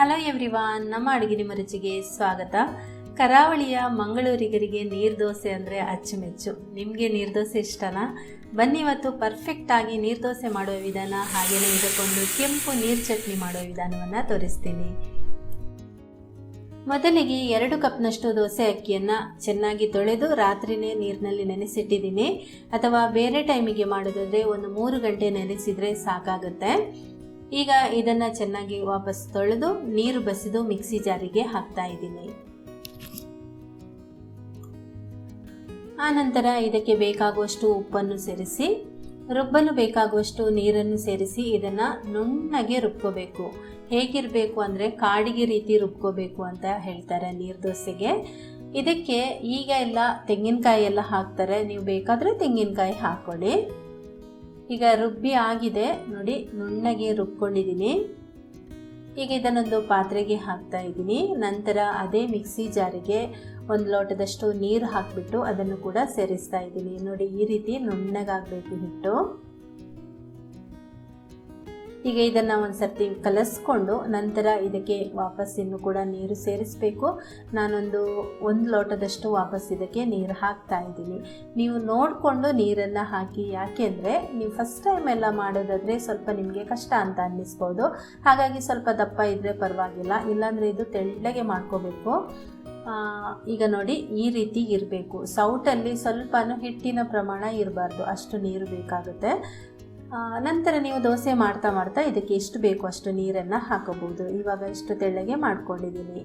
Hello everyone ನಮ್ಮ ಅಡುಗೆ ನಿಮ್ಮ ರುಚಿಗೆ ಸ್ವಾಗತ. ಕರಾವಳಿಯ ಮಂಗಳೂರಿಗರಿಗೆ ನೀರು ದೋಸೆ ಅಂದರೆ ಅಚ್ಚುಮೆಚ್ಚು. ನಿಮಗೆ ನೀರು ದೋಸೆ ಇಷ್ಟನಾ? ಬನ್ನಿ ಇವತ್ತು ಪರ್ಫೆಕ್ಟ್ ಆಗಿ ನೀರು ದೋಸೆ ಮಾಡುವ ವಿಧಾನ ಹಾಗೆಯೇ ಇದಕ್ಕೊಂದು ಕೆಂಪು ನೀರು ಚಟ್ನಿ ಮಾಡುವ ವಿಧಾನವನ್ನು ತೋರಿಸ್ತೀನಿ. ಮೊದಲಿಗೆ ಎರಡು ಕಪ್ನಷ್ಟು ದೋಸೆ ಅಕ್ಕಿಯನ್ನು ಚೆನ್ನಾಗಿ ತೊಳೆದು ರಾತ್ರಿನೇ ನೀರಿನಲ್ಲಿ ನೆನೆಸಿಟ್ಟಿದ್ದೀನಿ. ಅಥವಾ ಬೇರೆ ಟೈಮಿಗೆ ಮಾಡೋದಾದರೆ ಒಂದು ಮೂರು ಗಂಟೆ ನೆನೆಸಿದರೆ ಸಾಕಾಗುತ್ತೆ. ಈಗ ಇದನ್ನು ಚೆನ್ನಾಗಿ ವಾಪಸ್ ತೊಳೆದು ನೀರು ಬಸಿದು ಮಿಕ್ಸಿ ಜಾರಿಗೆ ಹಾಕ್ತಾ ಇದ್ದೀನಿ. ಆನಂತರ ಇದಕ್ಕೆ ಬೇಕಾಗುವಷ್ಟು ಉಪ್ಪನ್ನು ಸೇರಿಸಿ, ರುಬ್ಬಲು ಬೇಕಾಗುವಷ್ಟು ನೀರನ್ನು ಸೇರಿಸಿ ಇದನ್ನು ನುಣ್ಣಗೆ ರುಬ್ಕೋಬೇಕು. ಹೇಗಿರಬೇಕು ಅಂದರೆ ಕಾಡಿಗೆ ರೀತಿ ರುಬ್ಕೋಬೇಕು ಅಂತ ಹೇಳ್ತಾರೆ ನೀರು ದೋಸೆಗೆ. ಇದಕ್ಕೆ ಈಗ ಎಲ್ಲ ತೆಂಗಿನಕಾಯಿ ಎಲ್ಲ ಹಾಕ್ತಾರೆ. ನೀವು ಬೇಕಾದರೆ ತೆಂಗಿನಕಾಯಿ ಹಾಕ್ಕೊಳ್ಳಿ ಈಗ ರುಬ್ಬಿ ಆಗಿದೆ. ನೋಡಿ, ನುಣ್ಣಗೆ ರುಬ್ಕೊಂಡಿದ್ದೀನಿ. ಈಗ ಇದನ್ನೊಂದು ಪಾತ್ರೆಗೆ ಹಾಕ್ತಾ ಇದ್ದೀನಿ. ನಂತರ ಅದೇ ಮಿಕ್ಸಿ ಜಾರಿಗೆ ಒಂದು ಲೋಟದಷ್ಟು ನೀರು ಹಾಕಿಬಿಟ್ಟು ಅದನ್ನು ಕೂಡ ಸೇರಿಸ್ತಾ ಇದ್ದೀನಿ. ನೋಡಿ, ಈ ರೀತಿ ನುಣ್ಣಗಾಗಬೇಕು ಹಿಟ್ಟು. ಈಗ ಇದನ್ನು ಒಂದು ಸರ್ತಿ ಕಲಸ್ಕೊಂಡು ನಂತರ ಇದಕ್ಕೆ ವಾಪಸ್ ಇನ್ನು ಕೂಡ ನೀರು ಸೇರಿಸಬೇಕು. ನಾನೊಂದು ಒಂದು ಲೋಟದಷ್ಟು ವಾಪಸ್ ಇದಕ್ಕೆ ನೀರು ಹಾಕ್ತಾ ಇದ್ದೀನಿ. ನೀವು ನೋಡಿಕೊಂಡು ನೀರನ್ನು ಹಾಕಿ, ಯಾಕೆ ಅಂದರೆ ನೀವು ಫಸ್ಟ್ ಟೈಮ್ ಎಲ್ಲ ಮಾಡೋದಾದರೆ ಸ್ವಲ್ಪ ನಿಮಗೆ ಕಷ್ಟ ಅಂತ ಅನ್ನಿಸ್ಬೋದು. ಹಾಗಾಗಿ ಸ್ವಲ್ಪ ದಪ್ಪ ಇದ್ದರೆ ಪರವಾಗಿಲ್ಲ, ಇಲ್ಲಾಂದರೆ ಇದು ತೆಳ್ಳಗೆ ಮಾಡ್ಕೋಬೇಕು. ಈಗ ನೋಡಿ, ಈ ರೀತಿ ಇರಬೇಕು. ಸೌಟಲ್ಲಿ ಸ್ವಲ್ಪನೂ ಹಿಟ್ಟಿನ ಪ್ರಮಾಣ ಇರಬಾರ್ದು, ಅಷ್ಟು ನೀರು ಬೇಕಾಗುತ್ತೆ. ನಂತರ ನೀವು ದೋಸೆ ಮಾಡ್ತಾ ಮಾಡ್ತಾ ಇದಕ್ಕೆ ಎಷ್ಟು ಬೇಕು ಅಷ್ಟು ನೀರನ್ನು ಹಾಕೋಬಹುದು. ಇವಾಗ ಇಷ್ಟು ತೆಳ್ಳಗೆ ಮಾಡ್ಕೊಂಡಿದ್ದೀನಿ.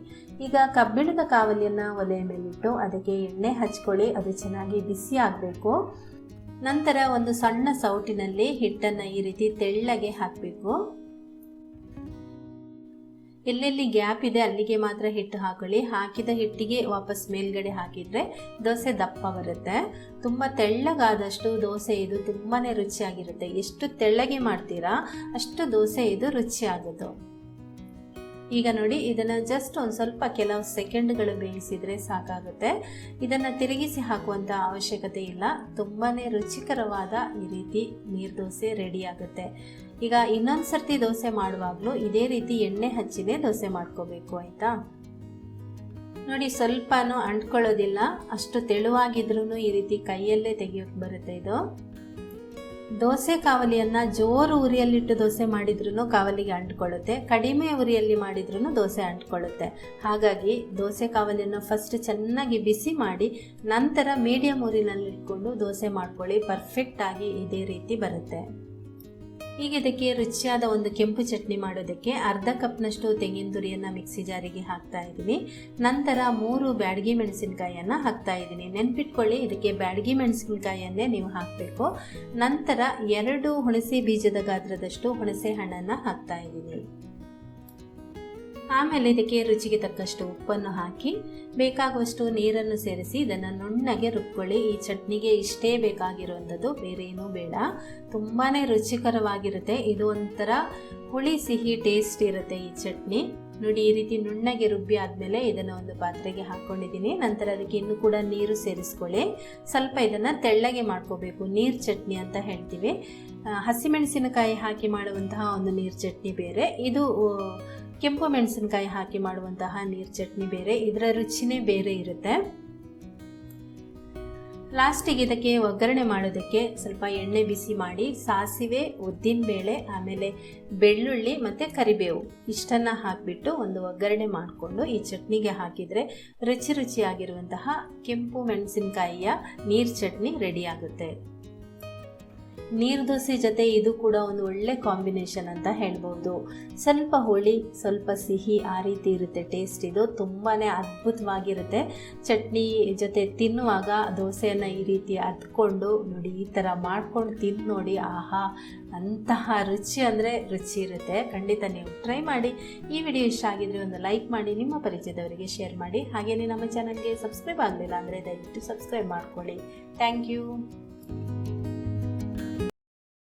ಈಗ ಕಬ್ಬಿಣದ ಕಾವಲಿಯನ್ನು ಒಲೆಯ ಮೇಲಿಟ್ಟು ಅದಕ್ಕೆ ಎಣ್ಣೆ ಹಚ್ಕೊಳ್ಳಿ, ಅದು ಚೆನ್ನಾಗಿ ಬಿಸಿ ಆಗಬೇಕು. ನಂತರ ಒಂದು ಸಣ್ಣ ಸೌಟಿನಲ್ಲಿ ಹಿಟ್ಟನ್ನು ಈ ರೀತಿ ತೆಳ್ಳಗೆ ಹಾಕಬೇಕು. ಎಲ್ಲೆಲ್ಲಿ ಗ್ಯಾಪ್ ಇದೆ ಅಲ್ಲಿಗೆ ಮಾತ್ರ ಹಿಟ್ಟು ಹಾಕೊಳ್ಳಿ. ಹಾಕಿದ ಹಿಟ್ಟಿಗೆ ವಾಪಸ್ ಮೇಲ್ಗಡೆ ಹಾಕಿದರೆ ದೋಸೆ ದಪ್ಪ ಬರುತ್ತೆ. ತುಂಬ ತೆಳ್ಳಗಾದಷ್ಟು ದೋಸೆ ಇದು ತುಂಬಾ ರುಚಿಯಾಗಿರುತ್ತೆ. ಎಷ್ಟು ತೆಳ್ಳಗೆ ಮಾಡ್ತೀರಾ ಅಷ್ಟು ದೋಸೆ ಇದು ರುಚಿಯಾಗೋದು. ಈಗ ನೋಡಿ, ಇದನ್ನು ಜಸ್ಟ್ ಒಂದು ಸ್ವಲ್ಪ ಕೆಲವು ಸೆಕೆಂಡ್ಗಳು ಬೇಯಿಸಿದರೆ ಸಾಕಾಗುತ್ತೆ. ಇದನ್ನು ತಿರುಗಿಸಿ ಹಾಕುವಂಥ ಅವಶ್ಯಕತೆ ಇಲ್ಲ. ತುಂಬಾ ರುಚಿಕರವಾದ ಈ ರೀತಿ ನೀರು ದೋಸೆ ರೆಡಿ ಆಗುತ್ತೆ. ಈಗ ಇನ್ನೊಂದು ಸರ್ತಿ ದೋಸೆ ಮಾಡುವಾಗಲೂ ಇದೇ ರೀತಿ ಎಣ್ಣೆ ಹಚ್ಚಿನೇ ದೋಸೆ ಮಾಡ್ಕೋಬೇಕು, ಆಯಿತಾ? ನೋಡಿ, ಸ್ವಲ್ಪನೂ ಅಂಟ್ಕೊಳ್ಳೋದಿಲ್ಲ. ಅಷ್ಟು ತೆಳುವಾಗಿದ್ರೂ ಈ ರೀತಿ ಕೈಯಲ್ಲೇ ತೆಗೆಯೋಕೆ ಬರುತ್ತೆ ಇದು. ದೋಸೆ ಕಾವಲಿಯನ್ನು ಜೋರು ಉರಿಯಲ್ಲಿಟ್ಟು ದೋಸೆ ಮಾಡಿದ್ರೂ ಕಾವಲಿಗೆ ಅಂಟ್ಕೊಳ್ಳುತ್ತೆ, ಕಡಿಮೆ ಉರಿಯಲ್ಲಿ ಮಾಡಿದ್ರೂ ದೋಸೆ ಅಂಟ್ಕೊಳ್ಳುತ್ತೆ. ಹಾಗಾಗಿ ದೋಸೆ ಕಾವಲಿಯನ್ನು ಫಸ್ಟ್ ಚೆನ್ನಾಗಿ ಬಿಸಿ ಮಾಡಿ, ನಂತರ ಮೀಡಿಯಂ ಉರಿನಲ್ಲಿಟ್ಕೊಂಡು ದೋಸೆ ಮಾಡ್ಕೊಳ್ಳಿ ಪರ್ಫೆಕ್ಟಾಗಿ ಇದೇ ರೀತಿ ಬರುತ್ತೆ. ಈಗ ಇದಕ್ಕೆ ರುಚಿಯಾದ ಒಂದು ಕೆಂಪು ಚಟ್ನಿ ಮಾಡೋದಕ್ಕೆ ಅರ್ಧ ಕಪ್ನಷ್ಟು ತೆಂಗಿನ ತುರಿಯನ್ನು ಮಿಕ್ಸಿ ಜಾರಿಗೆ ಹಾಕ್ತಾ ಇದ್ದೀನಿ. ನಂತರ ಮೂರು ಬ್ಯಾಡಗಿ ಮೆಣಸಿನಕಾಯಿಯನ್ನು ಹಾಕ್ತಾ ಇದ್ದೀನಿ. ನೆನ್ಪಿಟ್ಕೊಳ್ಳಿ, ಇದಕ್ಕೆ ಬ್ಯಾಡಗಿ ಮೆಣಸಿನಕಾಯಿಯನ್ನೇ ನೀವು ಹಾಕಬೇಕು. ನಂತರ ಎರಡು ಹುಣಸೆ ಬೀಜದ ಗಾತ್ರದಷ್ಟು ಹುಣಸೆ ಹಣ್ಣನ್ನು ಹಾಕ್ತಾ ಇದ್ದೀನಿ. ಆಮೇಲೆ ಇದಕ್ಕೆ ರುಚಿಗೆ ತಕ್ಕಷ್ಟು ಉಪ್ಪನ್ನು ಹಾಕಿ ಬೇಕಾಗುವಷ್ಟು ನೀರನ್ನು ಸೇರಿಸಿ ಇದನ್ನು ನುಣ್ಣಗೆ ರುಬ್ಕೊಳ್ಳಿ. ಈ ಚಟ್ನಿಗೆ ಇಷ್ಟೇ ಬೇಕಾಗಿರುವಂಥದ್ದು, ಬೇರೆ ಏನೂ ಬೇಡ. ತುಂಬಾ ರುಚಿಕರವಾಗಿರುತ್ತೆ. ಇದು ಒಂಥರ ಹುಳಿ ಸಿಹಿ ಟೇಸ್ಟ್ ಇರುತ್ತೆ ಈ ಚಟ್ನಿ. ನೋಡಿ, ಈ ರೀತಿ ನುಣ್ಣಗೆ ರುಬ್ಬಿ ಆದಮೇಲೆ ಇದನ್ನು ಒಂದು ಪಾತ್ರೆಗೆ ಹಾಕ್ಕೊಂಡಿದ್ದೀನಿ. ನಂತರ ಅದಕ್ಕೆ ಇನ್ನೂ ಕೂಡ ನೀರು ಸೇರಿಸ್ಕೊಳ್ಳಿ. ಸ್ವಲ್ಪ ಇದನ್ನು ತೆಳ್ಳಗೆ ಮಾಡ್ಕೋಬೇಕು, ನೀರು ಚಟ್ನಿ ಅಂತ ಹೇಳ್ತೀವಿ. ಹಸಿಮೆಣಸಿನಕಾಯಿ ಹಾಕಿ ಮಾಡುವಂತಹ ಒಂದು ನೀರು ಚಟ್ನಿ ಬೇರೆ. ಇದು ಕೆಂಪು ಮೆಣಸಿನಕಾಯಿ ಹಾಕಿ ಮಾಡುವಂತಹ ನೀರು ಚಟ್ನಿ ಬೇರೆ, ಇದರ ರುಚಿನೇ ಬೇರೆ ಇರುತ್ತೆ. ಲಾಸ್ಟಿಗೆ ಇದಕ್ಕೆ ಒಗ್ಗರಣೆ ಮಾಡೋದಕ್ಕೆ ಸ್ವಲ್ಪ ಎಣ್ಣೆ ಬಿಸಿ ಮಾಡಿ, ಸಾಸಿವೆ, ಉದ್ದಿನಬೇಳೆ, ಆಮೇಲೆ ಬೆಳ್ಳುಳ್ಳಿ ಮತ್ತು ಕರಿಬೇವು ಇಷ್ಟನ್ನು ಹಾಕಿಬಿಟ್ಟು ಒಂದು ಒಗ್ಗರಣೆ ಮಾಡಿಕೊಂಡು ಈ ಚಟ್ನಿಗೆ ಹಾಕಿದರೆ ರುಚಿ ರುಚಿಯಾಗಿರುವಂತಹ ಕೆಂಪು ಮೆಣಸಿನಕಾಯಿಯ ನೀರು ಚಟ್ನಿ ರೆಡಿ ಆಗುತ್ತೆ ನೀರು ದೋಸೆ ಜೊತೆ ಇದು ಕೂಡ ಒಂದು ಒಳ್ಳೆ ಕಾಂಬಿನೇಷನ್ ಅಂತ ಹೇಳ್ಬೋದು. ಸ್ವಲ್ಪ ಹುಳಿ, ಸ್ವಲ್ಪ ಸಿಹಿ ಆ ರೀತಿ ಇರುತ್ತೆ. ಟೇಸ್ಟ್ ಇದು ತುಂಬಾ ಅದ್ಭುತವಾಗಿರುತ್ತೆ. ಚಟ್ನಿ ಜೊತೆ ತಿನ್ನುವಾಗ ದೋಸೆಯನ್ನು ಈ ರೀತಿ ಅದ್ಕೊಂಡು ನೋಡಿ, ಈ ಥರ ಮಾಡ್ಕೊಂಡು ತಿಂದು ನೋಡಿ, ಆಹಾ, ಅಂತಹ ರುಚಿ ಅಂದರೆ ರುಚಿ ಇರುತ್ತೆ. ಖಂಡಿತ ನೀವು ಟ್ರೈ ಮಾಡಿ. ಈ ವಿಡಿಯೋ ಇಷ್ಟ ಆಗಿದ್ರೆ ಒಂದು ಲೈಕ್ ಮಾಡಿ, ನಿಮ್ಮ ಪರಿಚಯದವರಿಗೆ ಶೇರ್ ಮಾಡಿ. ಹಾಗೆಯೇ ನಮ್ಮ ಚಾನಲ್ಗೆ ಸಬ್ಸ್ಕ್ರೈಬ್ ಆಗಲಿಲ್ಲ ಅಂದರೆ ದಯವಿಟ್ಟು ಸಬ್ಸ್ಕ್ರೈಬ್ ಮಾಡ್ಕೊಳ್ಳಿ. Thank you.